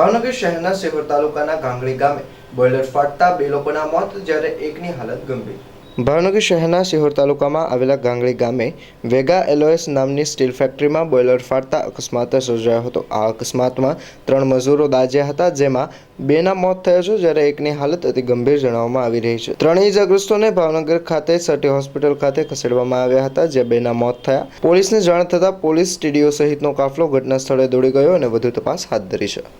ભાવનગર શહેરના સેવર તાલુકાના ગાંગડી ગામે બોઇલર ફાટતા બે લોકોના મોત જ્યારે એકની હાલત ગંભીર. ભાવનગર શહેરના શિહોર તાલુકામાં આવેલા ગાંગડી ગામે વેગા એલોએસ નામની સ્ટીલ ફેક્ટરીમાં બોઇલર ફાટતા અકસ્માત સર્જાયો હતો. આ અકસ્માતમાં ત્રણ મજૂરો દાજ્યા હતા, જેમાં બેના મોત થયા છે જ્યારે એકની હાલત અતિ ગંભીર જણાવવામાં આવી રહી છે. ત્રણેય ઇજાગ્રસ્તોને ભાવનગર ખાતે સટી હોસ્પિટલ ખાતે ખસેડવામાં આવ્યા હતા, જ્યાં બેના મોત થયા. પોલીસને જાણ થતાં પોલીસ સ્ટીડીઓ સહિતનો કાફલો ઘટના સ્થળે દોડી ગયો અને વધુ તપાસ હાથ ધરી છે.